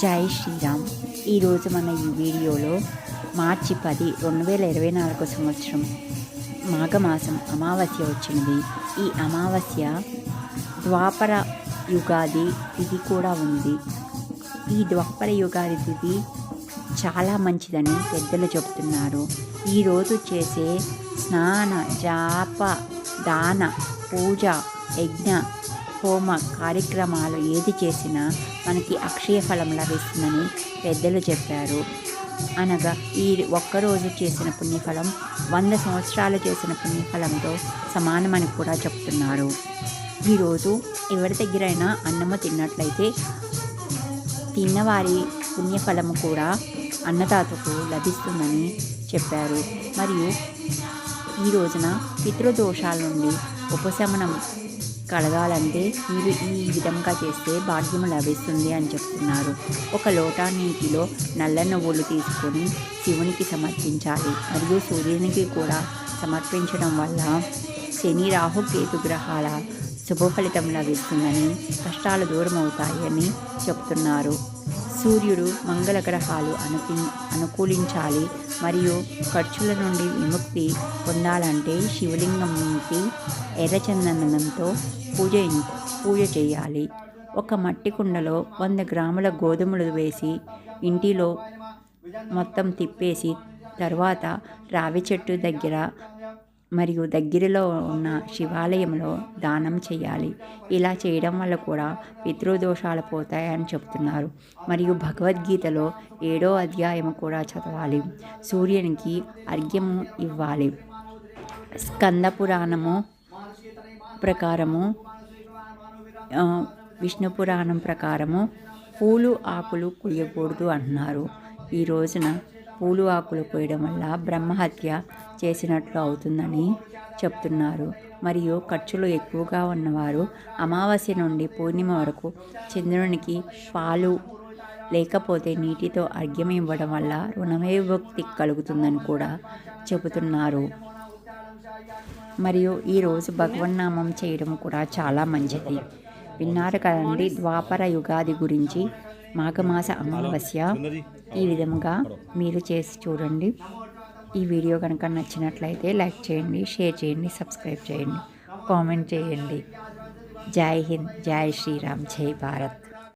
జై శ్రీరామ్. ఈరోజు మన ఈ వీడియోలో మార్చి పది రెండు వేల ఇరవై నాలుగు సంవత్సరం మాఘమాసం అమావాస్య వచ్చినది ఈ అమావాస్య ద్వాపర యుగాది తిథి కూడా ఉంది. ఈ ద్వాపర యుగాది తిథి చాలా మంచిదని పెద్దలు చెబుతున్నారు. ఈరోజు చేసే స్నాన జాప దాన పూజ యజ్ఞ హోమ కార్యక్రమాలు ఏది చేసినా మనకి అక్షయ ఫలం లభిస్తుందని పెద్దలు చెప్పారు. అనగా ఈ ఒక్కరోజు చేసిన పుణ్యఫలం వంద సంవత్సరాలు చేసిన పుణ్యఫలంతో సమానమని కూడా చెప్తున్నారు. ఈరోజు ఎవరి దగ్గరైనా అన్నము తిన్నట్లయితే తిన్నవారి పుణ్యఫలము కూడా అన్నదాతకు లభిస్తుందని చెప్పారు. మరియు ఈ రోజున పితృదోషాల నుండి ఉపశమనం కలగాలంటే మీరు ఈ విధంగా చేస్తే భాగ్యం లభిస్తుంది అని చెప్తున్నారు. ఒక లోటా నీటిలో నల్ల నువ్వులు తీసుకొని శివునికి సమర్పించాలి. మరియు సూర్యునికి కూడా సమర్పించడం వల్ల శని రాహు కేతు గ్రహాల శుభ ఫలితం లభిస్తుందని కష్టాలు దూరం అవుతాయని చెప్తున్నారు. సూర్యుడు మంగళ గ్రహాలు అనుకి అనుకూలించాలి మరియు ఖర్చుల నుండి విముక్తి పొందాలంటే శివలింగంకి ఎర్రచందనంతో పూజ పూజ చేయాలి. ఒక మట్టి కుండలో వంద గ్రాముల గోధుమలు వేసి ఇంటిలో మొత్తం తిప్పేసి తర్వాత రావి చెట్టు దగ్గర మరియు దగ్గరలో ఉన్న శివాలయంలో దానం చేయాలి. ఇలా చేయడం వల్ల కూడా పితృదోషాలు పోతాయని చెప్తున్నారు మరియు భగవద్గీతలో ఏడో అధ్యాయం కూడా చదవాలి. సూర్యునికి అర్ఘ్యము ఇవ్వాలి. స్కంద పురాణము ప్రకారము విష్ణు పురాణం ప్రకారము పూలు ఆకులు కొయ్యకూడదు అంటున్నారు. ఈ రోజున పూలు ఆకులు కొయ్యడం వల్ల బ్రహ్మహత్య చేసినట్లు అవుతుందని చెప్తున్నారు. మరియు ఖర్చులు ఎక్కువగా ఉన్నవారు అమావాస్య నుండి పూర్ణిమ వరకు చంద్రునికి పాలు లేకపోతే నీటితో అర్ఘ్యం ఇవ్వడం వల్ల రుణవిభక్తి కలుగుతుందని కూడా చెబుతున్నారు. మరియు ఈరోజు భగవన్నామం చేయడం కూడా చాలా మంచిది. విన్నారు కదండి ద్వాపర యుగాది గురించి మాఘమాస అమావాస్య ఈ విధంగా మీరు చేసి చూడండి. ఈ వీడియో కనుక నచ్చినట్లయితే లైక్ చేయండి షేర్ చేయండి సబ్స్క్రైబ్ చేయండి కామెంట్ చేయండి. జై హింద్ జై శ్రీరామ్ జై భారత్.